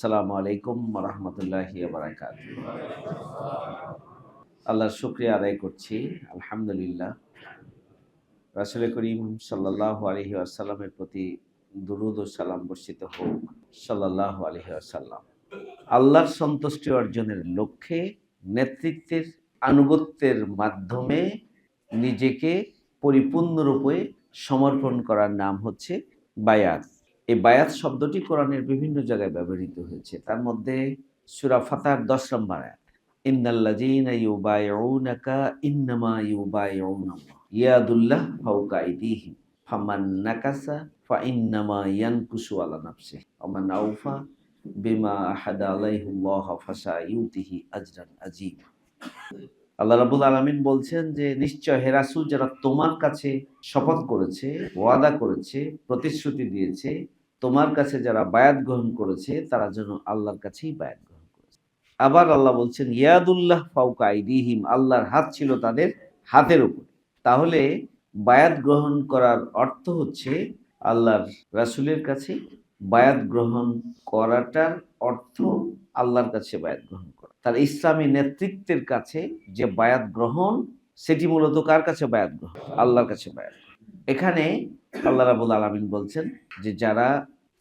আসসালামু আলাইকুম রহমতুল্লাহ বারাকাত আল্লাহর শুক্রিয়া আদায় করছি, আলহামদুলিল্লাহ। রাসুল করিম সাল্লাহ আলহি আসাল্লামের প্রতি দুরুদ ও সালাম বর্ষিত হোক সাল্লাহ আলহি আসাল্লাম আল্লাহর সন্তুষ্টি অর্জনের লক্ষ্যে, নেতৃত্বের আনুগত্যের মাধ্যমে নিজেকে পরিপূর্ণরূপে সমর্পণ করার নাম হচ্ছে বায়াত। এই বায়াত শব্দটি কোরআনের বিভিন্ন জায়গায় ব্যবহৃত হয়েছে। তার মধ্যে সুরা ফাতার দশ নম্বর ফামান নাকাসা বলছেন যে, নিশ্চয় হেরাসুল যারা তোমার কাছে শপথ করেছে, ওয়াদা করেছে, প্রতিশ্রুতি দিয়েছে তোমার কাছে যারা বায়াত গ্রহণ করেছে, তারা যেন আল্লাহর কাছেই বায়াত গ্রহণ করেছে। আবার আল্লাহ বলছেন, ইয়াদুল্লাহ ফাউকা আইদিহিম, আল্লাহর হাত ছিল তাদের হাতের উপর। তাহলে বায়াত গ্রহণ করার অর্থ হচ্ছে আল্লাহর রাসুলের কাছে বায়াত গ্রহণ করাটার অর্থ আল্লাহর কাছে বায়াত গ্রহণ করা। তার ইসলামী নেতৃত্বের কাছে যে বায়াত গ্রহণ, সেটি মূলত কার কাছে বায়াত গ্রহণ? আল্লাহর কাছে বায়াত এখানে আল্লাহ রাবুল আলমিন বলছেন যে যারা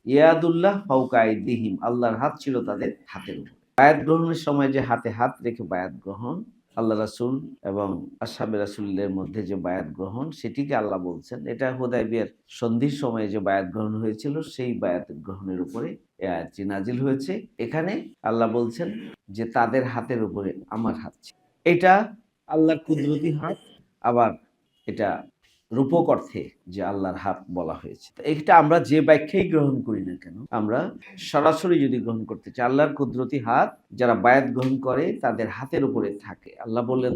ইয়াদুল্লাহ ফাউকাইদিহিম আল্লাহর হাত ছিল তাদের হাতের উপর। বায়াত গ্রহণের সময় যে হাতে হাত রেখে বায়াত গ্রহণ, আল্লাহ রাসুল এবং আসাবে রাসুলের মধ্যে যে বায়াত গ্রহণ, সেটিকে আল্লাহ বলছেন। এটা হুদাইবিয়ার সন্ধির সময়ে যে বায়াত গ্রহণ হয়েছিল, সেই বায়াত গ্রহণের উপরে আয়াতটি নাজিল হয়েছে। এখানে আল্লাহ বলছেন যে তাদের হাতের উপরে আমার হাত। এটা আল্লাহর কুদরতি হাত, আবার এটা রূপক অর্থে যে আল্লাহর হাত বলা হয়েছে। এটা আমরা যে ব্যাখ্যাই গ্রহণ করি না কেন, আমরা সরাসরি যদি গ্রহণ করতে চাই, আল্লাহর কুদরতি হাত যারা বায়াত গ্রহণ করে তাদের হাতের উপরে থাকে। আল্লাহ বললেন,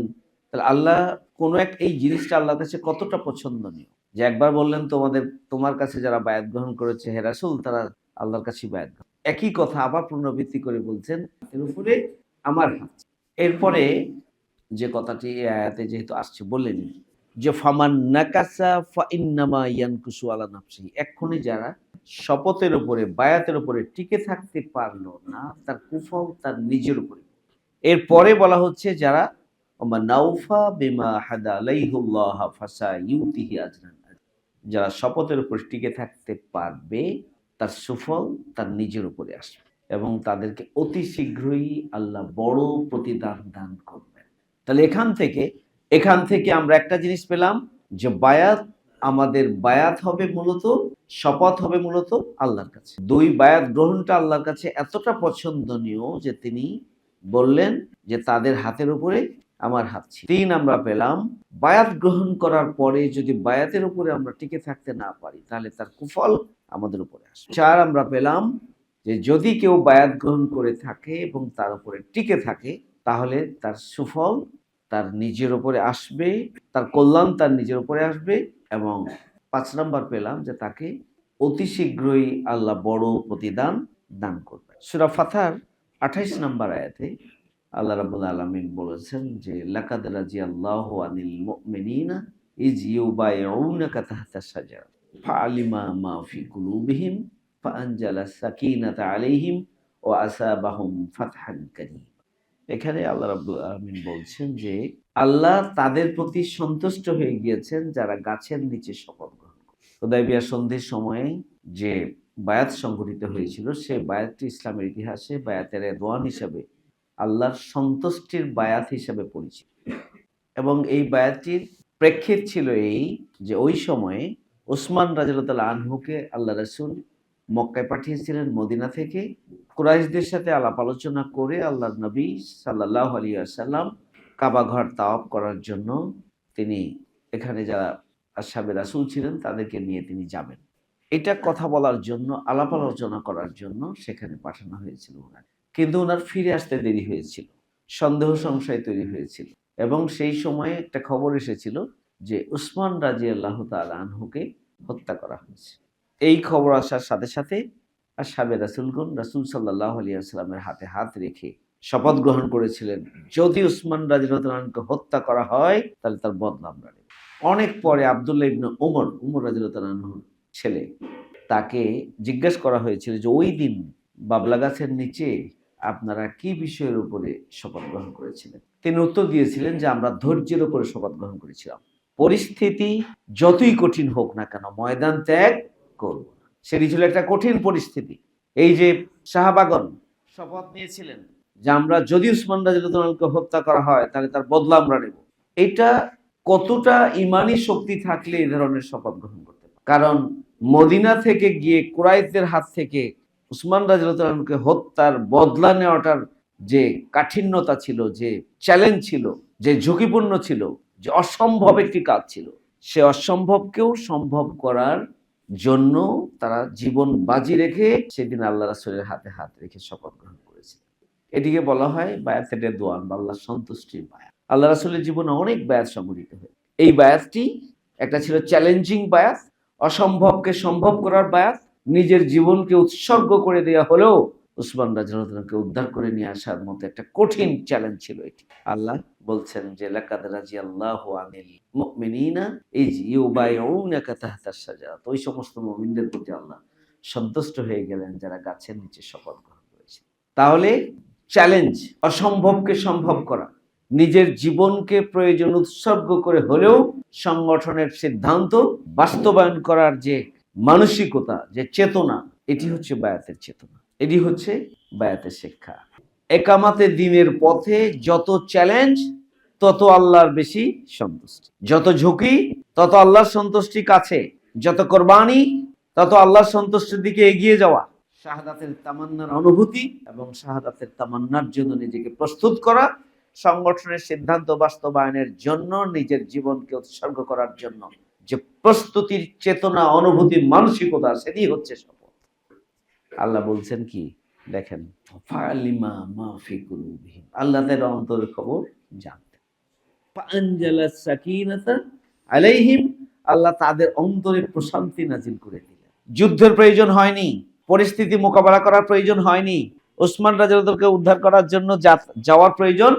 তাহলে আল্লাহ কোনো এক, এই জিনিসটা আল্লাহর কাছে কতটা পছন্দনীয়? যে একবার বললেন, তোমাদের, তোমার কাছে যারা বায়াত গ্রহণ করেছে হেরাসুল তারা আল্লাহর কাছে বায়াত একই কথা আবার পুনরাবৃত্তি করে বলছেন, এর উপরে আমার হাত। এরপরে যে কথাটি আয়াতে যেহেতু আসছে, বললেন যে ফামান নাকাসা ফা ইন্নামা ইয়ানকুসু আলা নাফসিহি, এক্ষুনি যারা শপথের উপরে, বায়াতের উপরে টিকে থাকতে পারল না, তার কুফল তার নিজের উপরে। এরপরে বলা হচ্ছে যারা নাউফা বিমা হাদা আলাইহুল্লাহ ফাসা ইউতিহি আজরান। যারা শপথের উপর টিকে থাকতে পারবে, তার সুফল তার নিজের উপরে আসবে এবং তাদেরকে অতি শীঘ্রই আল্লাহ বড় প্রতিদান দান করবেন। তাহলে এখান থেকে এখান থেকে আমরা একটা জিনিস পেলাম, যে বায়াত আমাদের বায়াত হবে মূলত, শপথ হবে মূলত আল্লাহর কাছে। দুই বায়াত গ্রহণটা আল্লাহর কাছে এতটা পছন্দনীয় যে তিনি বললেন যে তাদের হাতের উপরে আমার হাত ছিল। তিন আমরা পেলাম, বায়াত গ্রহণ করার পরে যদি বায়াতের উপরে আমরা টিকে থাকতে না পারি, তাহলে তার কুফল আমাদের উপরে আসে চার আমরা পেলাম, যে যদি কেউ বায়াত গ্রহণ করে থাকে এবং তার উপরে টিকে থাকে, তাহলে তার সুফল তার নিজের উপরে আসবে, তার কল্যাণ তার নিজের উপরে আসবে এবং পাঁচ নম্বর পেলাম যে তাকে অতি শীঘ্রই আল্লাহ বড় প্রতিদান দান করবে সুরা ফাথার আঠাইশ নম্বর আয়াতে আল্লাহ রাবুল আলমিন বলেছেন যে, লাকাদ রাজি আল্লাহ আনিল মুমিনিনা ইজ ইউবাইউনাকা তাহতা শাজার। ফাআলিমা মা ফি কুলুবিহিম ফাআনজালা সাকিনাতা আলাইহিম ওয়া আসাবাহুম ফাতহান কারীম। এখানে আল্লাহ রাব্বুল আলামিন বলছেন যে, আল্লাহ তাদের প্রতি সন্তুষ্ট হয়ে গিয়েছেন যারা গাছের নিচে শপথ গ্রহণ হুদাইবিয়া সন্ধির সময়ে যে বায়াত সংঘটিত হয়েছিল, সে বায়াতটি ইসলামের ইতিহাসে বায়াতের দোয়ান হিসাবে আল্লাহর সন্তুষ্টির বায়াত হিসাবে পরিচিত। এবং এই বায়াতটির প্রেক্ষিত ছিল এই যে ওই সময়ে ওসমান রাজরতাল আনহুকে আল্লাহ রসুল মক্কায় পাঠিয়েছিলেন মদিনা থেকে। কুরাইশদের সাথে আলাপ আলোচনা করে আল্লাহ নবী সাল্লাহ আলী আসাল্লাম কাবা ঘর তাওয়াব করার জন্য তিনি এখানে যারা আসাবে রাসুল ছিলেন, তাদেরকে নিয়ে তিনি যাবেন। এটা কথা বলার জন্য, আলাপ আলোচনা করার জন্য সেখানে পাঠানো হয়েছিল ওনার কিন্তু ওনার ফিরে আসতে দেরি হয়েছিল, সন্দেহ সংশয় তৈরি হয়েছিল এবং সেই সময়ে একটা খবর এসেছিল যে উসমান রাজি আল্লাহ আনহুকে হত্যা করা হয়েছে। এই খবর আসার সাথে সাথে আসাবে রাসুলগণ, রাসুল সাল্লাহ আলিয়াস্লামের হাতে হাত রেখে শপথ গ্রহণ করেছিলেন, যদি উসমান রাজিরতানকে হত্যা করা হয়, তাহলে তার বদলা আমরা অনেক পরে আবদুল্লাহ ইবনে ওমর উমর রাজিরতানহুর ছেলে, তাকে জিজ্ঞেস করা হয়েছিল যে, ওই দিন বাবলা গাছের নিচে আপনারা কি বিষয়ের উপরে শপথ গ্রহণ করেছিলেন? তিনি উত্তর দিয়েছিলেন যে, আমরা ধৈর্যের উপরে শপথ গ্রহণ করেছিলাম। পরিস্থিতি যতই কঠিন হোক না কেন, ময়দান ত্যাগ করব। সেটি ছিল একটা কঠিন পরিস্থিতি। এই যে শাহবাগন শপথ নিয়েছিলেন, যে আমরা যদি উসমান রাজিউদ্দৌলাকে হত্যা করা হয়, তাহলে তার বদলা আমরা নেব। এটা কতটা ইমানি শক্তি থাকলে এই ধরনের শপথ গ্রহণ করতে কারণ মদিনা থেকে গিয়ে কুরাইশদের হাত থেকে উসমান রাজিউদ্দৌলাকে হত্যার বদলা নেওয়াটার যে কাঠিন্যতা ছিল, যে চ্যালেঞ্জ ছিল, যে ঝুঁকিপূর্ণ ছিল, যে অসম্ভব একটি কাজ ছিল, সে অসম্ভবকেও সম্ভব করার জন্য তারা জীবন বাজি রেখে সেদিন আল্লাহ রাসুলের হাতে হাত রেখে শপথ গ্রহণ করেছে। এটিকে বলা হয় বায়াতের দোয়ান বা আল্লাহ সন্তুষ্টির বায়াত। আল্লাহ রাসুলের জীবনে অনেক বায়াত সংগঠিত হয় এই বায়াতটি একটা ছিল চ্যালেঞ্জিং বায়াত, অসম্ভবকে সম্ভব করার বায়াত, নিজের জীবনকে উৎসর্গ করে দেওয়া হলেও উসমান রাজনকে উদ্ধার করে নিয়ে আসার মতো একটা কঠিন চ্যালেঞ্জ ছিল এটি। আল্লাহ? বলছেন যে লাকাদ রাজি আল্লাহ আনিল মুমিনিনা ইজ ইউবাইউনাকা তাহতা শাজারাত। ওই সমস্ত মুমিনদের প্রতি আল্লাহ সন্তুষ্ট হয়ে গেলেন যারা গাছের নিচে শপথ গ্রহণ করেছে তাহলে চ্যালেঞ্জ অসম্ভবকে সম্ভব করা নিজের জীবনকে প্রয়োজন উৎসর্গ করে হলেও সংগঠনের সিদ্ধান্ত বাস্তবায়ন করার যে মানসিকতা যে চেতনা এটি হচ্ছে বায়াতের চেতনা। এটি হচ্ছে বায়াতের শিক্ষা। একামাতে দিনের পথে যত চ্যালেঞ্জ তত আল্লাহর বেশি সন্তুষ্টি। যত ঝুঁকি, তত আল্লাহর সন্তুষ্টি কাছে। যত কোরবানি, তত আল্লাহর সন্তুষ্টির দিকে এগিয়ে যাওয়া। শাহাদাতের তামান্নার অনুভূতি এবং শাহাদাতের তামান্নার জন্য নিজেকে প্রস্তুত করা, সংগঠনের সিদ্ধান্ত বাস্তবায়নের জন্য, নিজের জীবনকে উৎসর্গ করার জন্য যে প্রস্তুতির চেতনা, অনুভূতি, মানসিকতা, সেটি হচ্ছে শপথ আল্লাহ বলছেন কি? দেখেন আল্লাহ তাদের অন্তরের খবর জানতেন। আল্লাহ তাদের অন্তরে প্রশান্তি নাজিল করে দিলেন। যুদ্ধের প্রয়োজন হয়নি, পরিস্থিতি মোকাবেলা করার প্রয়োজন হয়নি, ওসমান উদ্ধার করার জন্য যাওয়ার প্রয়োজন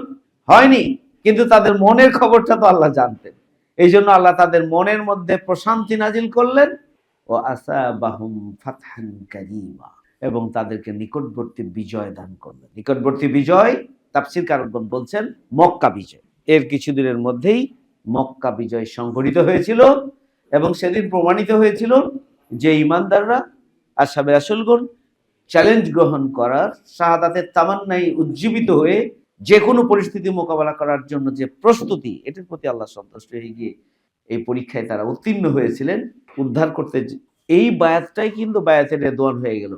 হয়নি, কিন্তু তাদের মনের খবরটা তো আল্লাহ জানতেন। এই জন্য আল্লাহ তাদের মনের মধ্যে প্রশান্তি নাজিল করলেন। ও আসা বাহুম এবং তাদেরকে নিকটবর্তী বিজয় দান করলেন। নিকটবর্তী বিজয়, তাফসির কারকগণ বলছেন, মক্কা বিজয়। এর কিছুদিনের মধ্যেই মক্কা বিজয় সংঘটিত হয়েছিল এবং সেদিন প্রমাণিত হয়েছিল যে ইমানদাররা আসাবে আসলগণ চ্যালেঞ্জ গ্রহণ করার, শাহাদাতের তামান্নাই উজ্জীবিত হয়ে যে কোনো পরিস্থিতি মোকাবেলা করার জন্য যে প্রস্তুতি, এটার প্রতি আল্লাহ সন্তুষ্ট হয়ে গিয়ে এই পরীক্ষায় তারা উত্তীর্ণ হয়েছিলেন। উদ্ধার করতে এই বায়াতটাই কিন্তু বায়াতের দোয়ান হয়ে গেল।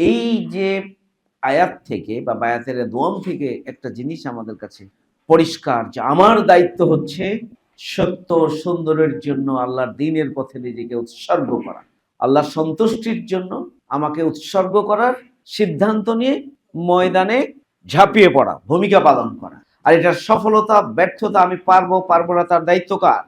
এই যে আয়াত থেকে বা বায়াতের দোয়াম থেকে একটা জিনিস আমাদের কাছে পরিষ্কার যে আমার দায়িত্ব হচ্ছে সত্য সুন্দরের জন্য আল্লাহর দিনের পথে নিজেকে উৎসর্গ করা। আল্লাহর সন্তুষ্টির জন্য আমাকে উৎসর্গ করার সিদ্ধান্ত নিয়ে ময়দানে ঝাঁপিয়ে পড়া, ভূমিকা পালন করা। আর এটার সফলতা, ব্যর্থতা আমি পারব পারব না, তার দায়িত্ব কার?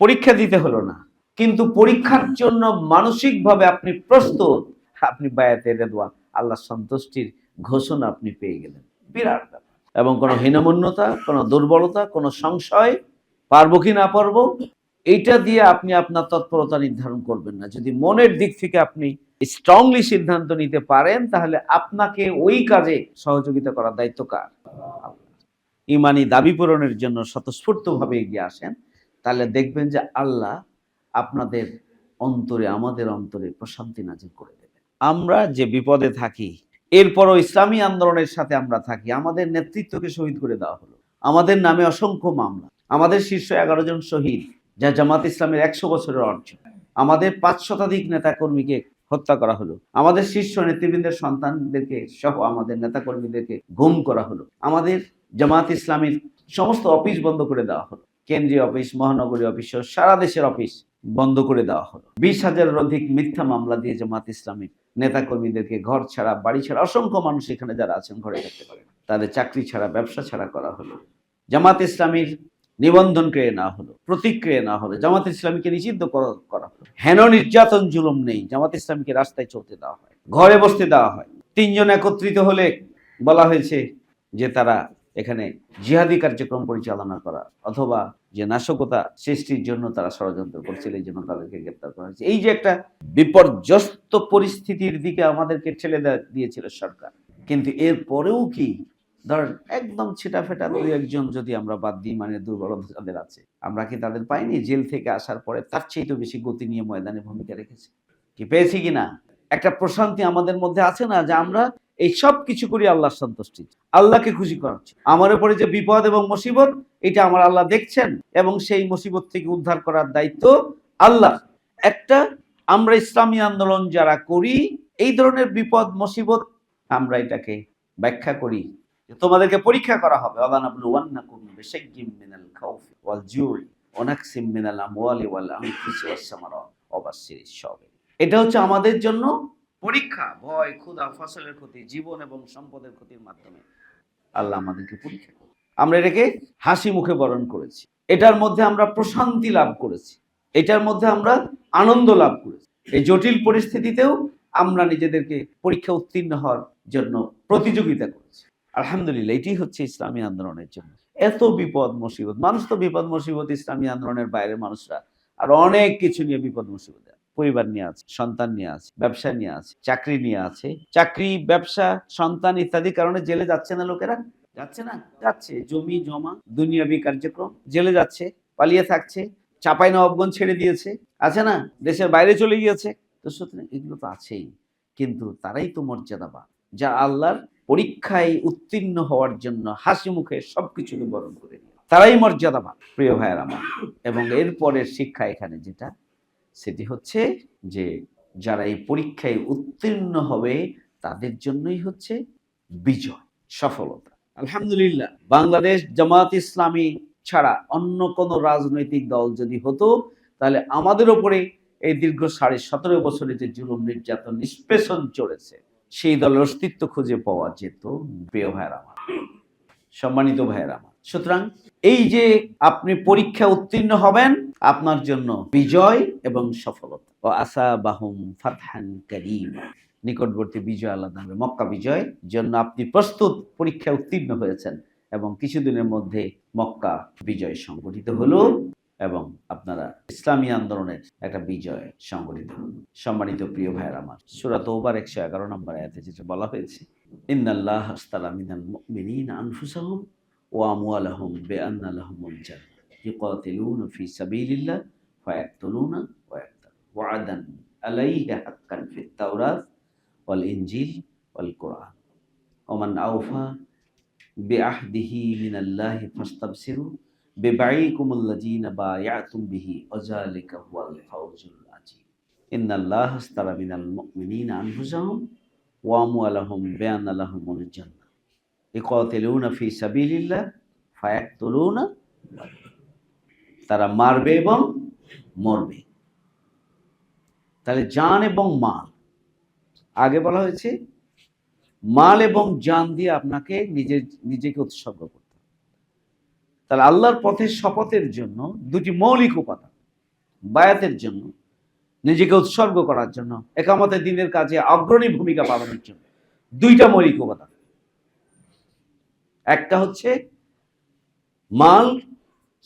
পরীক্ষা দিতে হলো না। কিন্তু পরীক্ষার জন্য মানসিকভাবে আপনি প্রস্তুত। আপনি বায়াতে রেদোয়া আল্লাহ সন্তুষ্টির ঘোষণা আপনি পেয়ে গেলেন। বিরাট ব্যাপার। এবং কোনো হীনমন্যতা, কোনো দুর্বলতা, কোনো সংশয়, পারব কি না পারব, এইটা দিয়ে আপনি আপনার তৎপরতা নির্ধারণ করবেন না। যদি মনের দিক থেকে আপনি স্ট্রংলি সিদ্ধান্ত নিতে পারেন, তাহলে আপনাকে ওই কাজে সহযোগিতা করার দায়িত্ব কার? ইমানি দাবি পূরণের জন্য স্বতঃস্ফূর্তভাবে এগিয়ে আসেন, তাহলে দেখবেন যে আল্লাহ আপনাদের অন্তরে, আমাদের অন্তরে প্রশান্তি নাজিল করে আমরা যে বিপদে থাকি, এরপরও ইসলামী আন্দোলনের সাথে আমরা থাকি, আমাদের নেতৃত্বকে শহীদ করে দেওয়া হলো। আমাদের নামে অসংখ্য মামলা, আমাদের শীর্ষ এগারো জন শহীদ, যা জামাত ইসলামের একশো বছরের অর্জন। আমাদের পাঁচ শতাধিক নেতাকর্মীকে হত্যা করা হলো। আমাদের শীর্ষ নেতৃবৃন্দের সন্তানদেরকে সহ আমাদের নেতাকর্মীদেরকে গুম করা হলো। আমাদের জামাত ইসলামের সমস্ত অফিস বন্ধ করে দেওয়া হলো। কেন্দ্রীয় অফিস, মহানগরী অফিস সারা দেশের অফিস বন্ধ করে দেওয়া হলো। বিশ হাজারের অধিক মিথ্যা মামলা দিয়ে জামাত ইসলামের নেতাকর্মীদেরকে ঘর ছাড়া, বাড়ি ছাড়া অসংখ্য মানুষ এখানে যারা আছেন ঘরে থাকতে পারে তাদের চাকরি ছাড়া, ব্যবসা ছাড়া করা হলো। জামাত ইসলামীর নিবন্ধন ক্রিয়া না হলো, প্রতিক্রিয়া না হলো, জামাত ইসলামীকে নিষিদ্ধ করা হলো। হেন নির্যাতন জুলুম নেই, জামাত ইসলামীকে রাস্তায় চলতে দেওয়া হয়, ঘরে বসতে দেওয়া হয়। তিনজন একত্রিত হলে বলা হয়েছে যে তারা এখানে জিহাদি কার্যক্রম পরিচালনা করা অথবা যে নাশকতা সৃষ্টির জন্য তারা ষড়যন্ত্র করছিল, এই জন্য তাদেরকে গ্রেপ্তার করা হয়েছে। এই যে একটা বিপর্যস্ত পরিস্থিতির দিকে আমাদেরকে ঠেলে দেয়া- দিয়েছিল সরকার। কিন্তু এর পরেও কি? ধরেন একদম ছেটা ফেটা দুই একজন যদি আমরা বাদ দিই মানে দুর্বলতা যাদের আছে, আমরা কি তাদের পাইনি? জেল থেকে আসার পরে তার চেয়ে তো বেশি গতি নিয়ে ময়দানে ভূমিকা রেখেছে। কি পেয়েছি কিনা? একটা প্রশান্তি আমাদের মধ্যে আছে না যে আমরা এই সব কিছু করি আল্লাহর সন্তুষ্টি। আল্লাহকে খুশি করাচ্ছি। আমার উপরে যে বিপদ এবং মুসিবত, এটা আমার আল্লাহ দেখছেন এবং সেই মুসিবত থেকে উদ্ধার করার দায়িত্ব আল্লাহ। একটা, আমরা ইসলামী আন্দোলন যারা করি, এই ধরনের বিপদ, মুসিবত, আমরা এটাকে ব্যাখ্যা করি তোমাদেরকে পরীক্ষা করা হবে। এটা হচ্ছে আমাদের জন্য পরীক্ষা, ভয়, ক্ষুধা, ফসলের ক্ষতি, জীবন এবং সম্পদের ক্ষতির মাধ্যমে আল্লাহ আমাদেরকে পরীক্ষা করে আমরা এটাকে হাসি মুখে বরণ করেছি। এটার মধ্যে আমরা প্রশান্তি লাভ করেছি। এটার মধ্যে আমরা আনন্দ লাভ করেছি। এই জটিল পরিস্থিতিতেও আমরা নিজেদেরকে পরীক্ষা উত্তীর্ণ হওয়ার জন্য প্রতিযোগিতা করেছি। আলহামদুলিল্লাহ এটি হচ্ছে ইসলামী আন্দোলনের জন্য। এত বিপদ মুসিবত। মানুষ তো বিপদ মুসিবত, ইসলামী আন্দোলনের বাইরের মানুষরা। আর অনেক কিছু নিয়ে বিপদ মুসিবত পরিবার নিয়ে আছে, সন্তান নিয়ে আছে, ব্যবসা নিয়ে আছে, চাকরি নিয়ে আছে। চাকরি, ব্যবসা, সন্তান ইত্যাদি কারণে জেলে যাচ্ছে না লোকেরা? যাচ্ছে না? যাচ্ছে। জমি, জমা, দুনিয়াবি কার্যক্রম, জেলে যাচ্ছে, পালিয়ে থাকছে, চাপাই নবাবগঞ্জ ছেড়ে দিয়েছে। আছে না? দেশের বাইরে চলে গিয়েছে। তো সুতরাং এগুলো তো আছেই। কিন্তু তারাই তো মর্যাদাবান, যা আল্লাহর পরীক্ষায় উত্তীর্ণ হওয়ার জন্য হাসি মুখে সবকিছুকে বরণ করে তারাই মর্যাদাবান, প্রিয় ভাইয়ের আমার। এবং এরপরের শিক্ষা এখানে যেটা সেটি হচ্ছে যে যারা এই পরীক্ষায় উত্তীর্ণ হবে, তাদের জন্যই হচ্ছে বিজয়, সফলতা। আলহামদুলিল্লাহ, বাংলাদেশ জামাত ইসলামী ছাড়া অন্য কোনো রাজনৈতিক দল যদি হতো, তাহলে আমাদের ওপরে এই দীর্ঘ সাড়ে সতেরো বছরে যে জুলুম নির্যাতন, নিষ্পেষণ চলেছে, সেই দলের অস্তিত্ব খুঁজে পাওয়া যেত, প্রিয় ভাইয়ের আমার। সম্মানিত ভাইয়ের আমার। সুতরাং এই যে আপনি পরীক্ষা উত্তীর্ণ হবেন, আপনার জন্য বিজয় এবং সফলতা। ও আসা বাহুম ফাতহান করিম। নিকটবর্তী বিজয় আল্লাহ দানবে মক্কা বিজয় জন্য আপনি প্রস্তুত পরীক্ষা উত্তীর্ণ হয়েছেন এবং কিছুদিনের মধ্যে মক্কা বিজয় সংগঠিত হলো এবং আপনারা ইসলামী আন্দোলনের একটা বিজয় সংগঠিত হলো। সম্মানিত প্রিয় ভাইয়ের আমার সুরাত ওবার একশো এগারো নম্বর আয়াতে যেটা বলা হয়েছে, ইন্নাল্লাহ আস্তালা মিনাল মুমিনিনা আনফুসাহুম وأموالهم بأن لهم الجنة. يقاتلون في سبيل الله فيقتلون ويقتلون. وعدا عليه حقا في التوراة والإنجيل والقرآن. ومن أوفى بعهده من الله فاستبصروا ببعيكم الذين بايعتم به وذلك هو الفوز العظيم. إن الله اشترى من المؤمنين أنفسهم وأموالهم بأن لهم الجنة. ইকতলুনা তারা মারবে এবং মরবে। তাহলে জান এবং মাল, আগে বলা হয়েছে, মাল এবং জান দিয়ে আপনাকে নিজের নিজেকে উৎসর্গ করতে হবে। তাহলে আল্লাহর পথে শপথের জন্য দুটি মৌলিক উপাদান, বায়াতের জন্য, নিজেকে উৎসর্গ করার জন্য, একামতের দিনের কাজে অগ্রণী ভূমিকা পালনের জন্য, দুইটা মৌলিক উপাদান। একটা হচ্ছে মাল,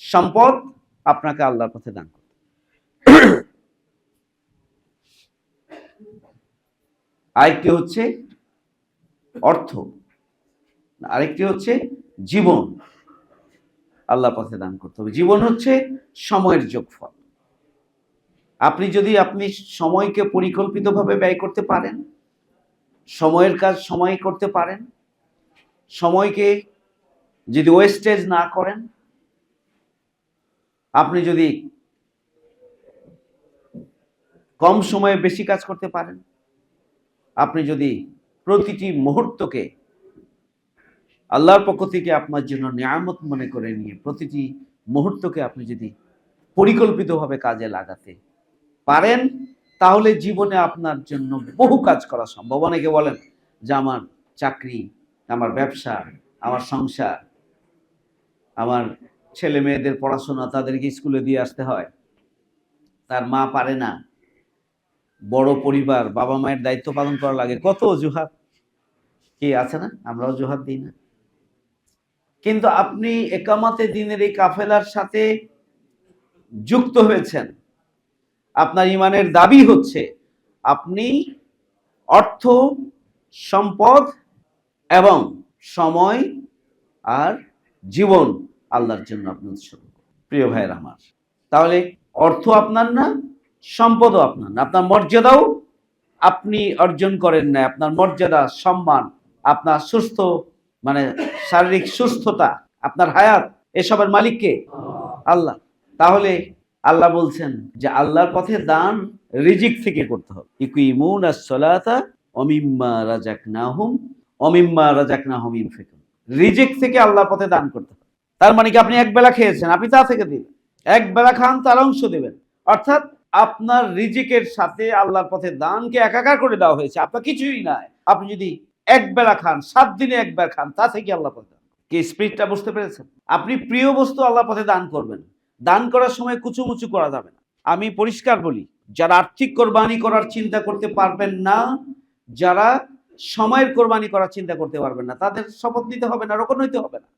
সম্পদ আপনাকে আল্লাহর পথে দান করতে আরেকটি হচ্ছে অর্থ, আরেকটি হচ্ছে জীবন আল্লাহ পথে দান করতে হবে। জীবন হচ্ছে সময়ের যোগফল। আপনি যদি, আপনি সময়কে পরিকল্পিতভাবে ব্যয় করতে পারেন, সময়ের কাজ সময় করতে পারেন সময়কে যদি ওয়েস্টেজ না করেন, আপনি যদি কম সময়ে বেশি কাজ করতে পারেন, আপনি যদি প্রতিটি মুহূর্তকে আল্লাহর পক্ষ থেকে আপনার জন্য নিয়ামত মনে করে নিয়ে প্রতিটি মুহূর্তকে আপনি যদি পরিকল্পিতভাবে কাজে লাগাতে পারেন, তাহলে জীবনে আপনার জন্য বহু কাজ করা সম্ভব। অনেকে বলেন যে, আমার চাকরি আমার ব্যবসা, আমার সংসার, আমার ছেলে মেয়েদের পড়াশোনা তাদেরকে স্কুলে দিয়ে আসতে হয়। তার মা পারে না। বড় পরিবার, বাবা মায়ের দায়িত্ব পালন করা লাগে। কত অজুহাত? কি আছে না? আমরা অজুহাত দিই না। কিন্তু আপনি একামাতে দিনের এই কাফেলার সাথে যুক্ত হয়েছেন। আপনার ইমানের দাবি হচ্ছে, আপনি অর্থ, সম্পদ এবং সময় আর জীবন আল্লাহর জন্য আপনি উৎসর্গ। প্রিয় ভাইয়ের আমার, তাহলে অর্থ আপনার না, সম্পদও আপনার না। আপনার মর্যাদাও আপনি অর্জন করেন না আপনার মর্যাদা, সম্মান, আপনার সুস্থ মানে শারীরিক সুস্থতা, আপনার হায়াত, এসবের মালিককে আল্লাহ। তাহলে আল্লাহ বলছেন যে আল্লাহর পথে দান রিজিক থেকে করতে হবে। ইকুইমুন as-সালাতা অমিম্মা রাজাকনাহুম অমিম্মা রাজাকনাহুম ইনফিকুন রিজিক থেকে আল্লাহর পথে দান করতে হবে। তার মানে কি আপনি এক বেলা খেয়েছেন? আপনি তা থেকে দিবেন এক বেলা খান, তার অংশ দেবেন। অর্থাৎ আপনার রিজিকের সাথে আল্লাহর পথে দানকে একাকার করে দেওয়া হয়েছে। আপনার কিছুই নাই। আপনি যদি এক বেলা খান, সাত দিনে একবার খান, তা থেকে আল্লাহ পথে কি স্পিরিটটা বুঝতে পেরেছেন? আপনি প্রিয় বস্তু আল্লাহ পথে দান করবেন। দান করার সময় কুচুমুচু করা যাবে না। আমি পরিষ্কার বলি, যারা আর্থিক কোরবানি করার চিন্তা করতে পারবেন না, যারা সময়ের কোরবানি করার চিন্তা করতে পারবেন না। তাদের শপথ নিতে হবে না রোপণ হইতে হবে না।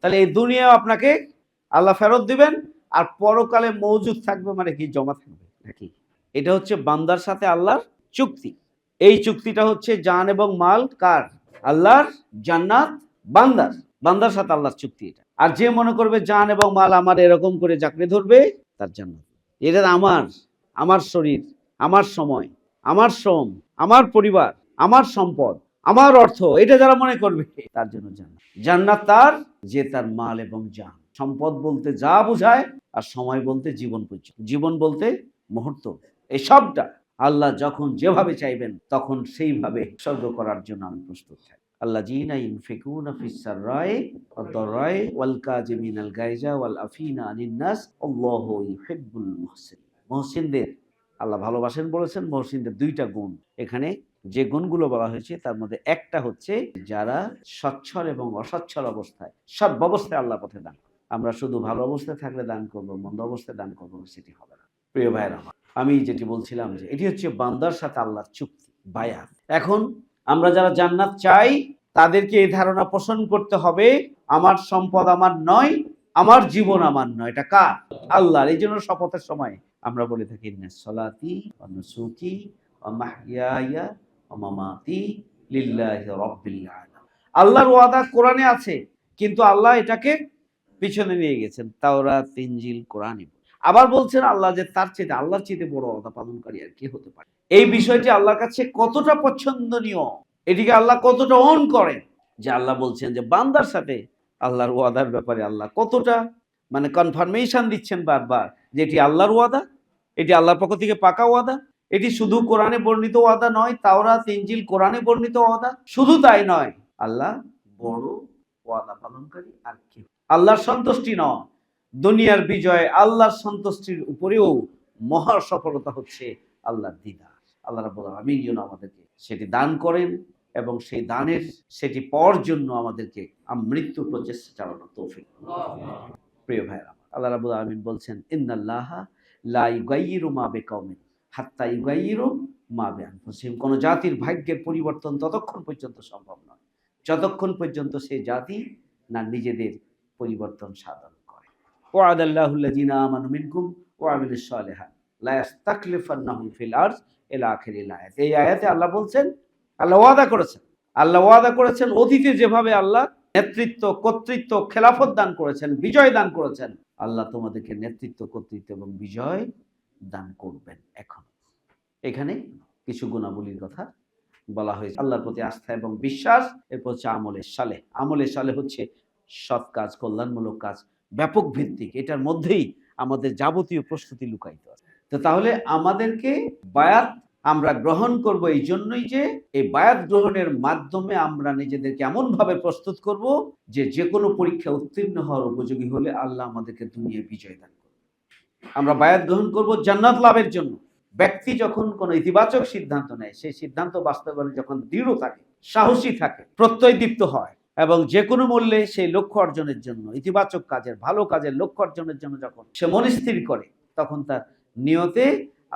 তাহলে এই দুনিয়াও আপনাকে আল্লাহ ফেরত দিবেন, আর পরকালে মজুদ থাকবে মানে কি? জমা থাকবে নাকি? এটা হচ্ছে বান্দার সাথে আল্লাহর চুক্তি। এই চুক্তিটা হচ্ছে জান এবং মাল কার? আল্লাহর জান্নাত বান্দার। বান্দার সাথে আল্লাহর চুক্তি এটা। আর যে মনে করবে জান এবং মাল আমার এরকম করে জাকড়ে ধরবে, তার জান্নাত। এটা আমার আমার শরীর, আমার সময়, আমার শ্রম, আমার পরিবার আমার সম্পদ, আমার অর্থ, এটা যারা মনে করবে, তার জন্য জান্নাত। জান্নাত তার, যে তার মাল এবং জান। সম্পদ বলতে যা বোঝায়, আর সময় বলতে জীবন পর্যন্ত। জীবন বলতে মুহূর্ত। এই আল্লাহ যখন যেভাবে চাইবেন, তখন সেইভাবে উৎসর্গ করার জন্য আমি প্রস্তুত থাকি। আল্লাহ জিনা ইনফিকুনা ফিসার রায় রায় ওয়াল কাজিমিনাল গাইজা ওয়াল আফিনা আনিন নাস আল্লাহু ইউহিব্বুল মুহসিন। মুহসিনদের, আল্লাহ ভালোবাসেন বলেছেন, মহসিনদের দুইটা গুণ। এখানে যে গুণগুলো বলা হয়েছে, তার মধ্যে একটা হচ্ছে যারা সচ্ছল এবং অসচ্ছল অবস্থায়, সব অবস্থায় আল্লাহ পথে দান আমরা শুধু ভালো অবস্থায় থাকলে দান করব, মন্দ অবস্থায় দান করব সেটি হবে না। প্রিয় ভাইয়ের আমি যেটি বলছিলাম যে এটি হচ্ছে বান্দার সাথে আল্লাহর চুক্তি, বায়াত। এখন আমরা যারা জান্নাত চাই, তাদেরকে এই ধারণা পোষণ করতে হবে, আমার সম্পদ আমার নয়, আমার জীবন আমার নয়। এটা কার? আল্লাহর। এই জন্য শপথের সময় আমরা বলে থাকি সলাতি অনুসুকি মাহিয়া আল্লাহর ওয়াদা কোরআনে আছে, কিন্তু আল্লাহ এটাকে পিছনে নিয়ে গেছেন তাওরা তিনজিল কোরআনে আবার বলছেন আল্লাহ যে তার চেয়ে আল্লাহর চেয়ে বড় ওয়াদা পালনকারী আর কি হতে পারে। এই বিষয়টি আল্লাহর কাছে কতটা পছন্দনীয়, এটিকে আল্লাহ কতটা অন করেন, যে আল্লাহ বলছেন যে বান্দার সাথে আল্লাহর ওয়াদার ব্যাপারে আল্লাহ কতটা মানে কনফার্মেশন দিচ্ছেন বারবার যে এটি আল্লাহর ওয়াদা, এটি আল্লাহর পক্ষ থেকে পাকা ওয়াদা এটি শুধু কোরআনে বর্ণিত ওয়াদা নয় তাওরা ইনজিল কোরআনে বর্ণিত ওয়াদা। শুধু তাই নয় আল্লাহ বড় ওয়াদা পালনকারী আর কি আল্লাহর সন্তুষ্টি নয় দুনিয়ার বিজয় আল্লাহর সন্তুষ্টির উপরেও মহা সফলতা হচ্ছে আল্লাহর দিদা আল্লাহ রাব্বুল আলামিন যেন আমাদেরকে সেটি দান করেন এবং সেই দানের সেটি পাওয়ার জন্য আমাদেরকে আম- মৃত্যু প্রচেষ্টা চালানো তৌফিক প্রিয় ভাইরা আল্লাহ রাব্বুল আলামিন বলছেন ইন্নাল্লাহা লাই ইউগাইয়িরু মা বিকাউমিন হাত্তা ইউগাইয়িরু মা ব্যান বিআনফুসিহিম কোন জাতির ভাগ্যের পরিবর্তন ততক্ষণ পর্যন্ত সম্ভব নয়। যতক্ষণ পর্যন্ত সে জাতি না নিজেদের পরিবর্তন সাধন করে। ওয়াদাল্লাহুল্লাযিনা আমানু মিনকুম ওয়া আমিলুস সালিহাত। লা ইস্তাকলিফান্নাহুম ফিল আরদ ইলা আখিরিল আয়াত। এই আয়াতে আল্লাহ বলছেন, আল্লাহ ওয়াদা করেছেন। আল্লাহ ওয়াদা করেছেন, অতীতে যেভাবে আল্লাহ নেতৃত্ব, কর্তৃত্ব, খেলাফত দান করেছেন, বিজয় দান করেছেন, আল্লাহ তোমাদেরকে নেতৃত্ব, কর্তৃত্ব এবং বিজয় দান করবেন এখন। এখানে কিছু গুণাবলীর কথা বলা হয়েছে। আল্লাহর প্রতি আস্থা এবং বিশ্বাস, এরপর হচ্ছে আমলের সালে আমলের সালে হচ্ছে সৎ কাজ, কল্যাণমূলক কাজ, ব্যাপক ভিত্তিক। এটার মধ্যেই আমাদের যাবতীয় প্রস্তুতি লুকায়িত আছে। তো তাহলে আমাদেরকে বায়াত আমরা গ্রহণ করব এই জন্যই যে, এই বায়াত গ্রহণের মাধ্যমে আমরা নিজেদেরকে এমনভাবে প্রস্তুত করব যে যে কোনো পরীক্ষা উত্তীর্ণ হওয়ার উপযোগী হলে আল্লাহ আমাদেরকে দুনিয়ায় বিজয় দান করবে আমরা বায়াত গ্রহণ করব জান্নাত লাভের জন্য। ব্যক্তি যখন কোনো ইতিবাচক সিদ্ধান্ত নেয়, সেই সিদ্ধান্ত বাস্তবায়নে যখন দৃঢ় থাকে, সাহসী থাকে, প্রত্যয়দীপ্ত হয় এবং যে কোনো মূল্যে সেই লক্ষ্য অর্জনের জন্য, ইতিবাচক কাজের, ভালো কাজের লক্ষ্য অর্জনের জন্য যখন সে মনস্থির করে, তখন তার নিয়তে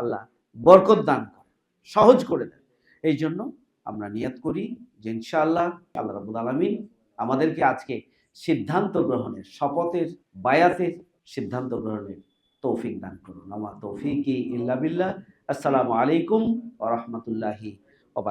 আল্লাহ বরকত দান করে, সহজ করে দেন এই জন্য আমরা নিয়ত করি যে ইনশাআল্লাহ আল্লাহ রাবুল আলমিন আমাদেরকে আজকে সিদ্ধান্ত গ্রহণের, শপথের, বায়াতের সিদ্ধান্ত গ্রহণের তৌফিক দান করুন। আমার তৌফিক ইল্লা বিল্লাহ। আসসালামু আলাইকুম ওয়া রাহমাতুল্লাহি ওয়া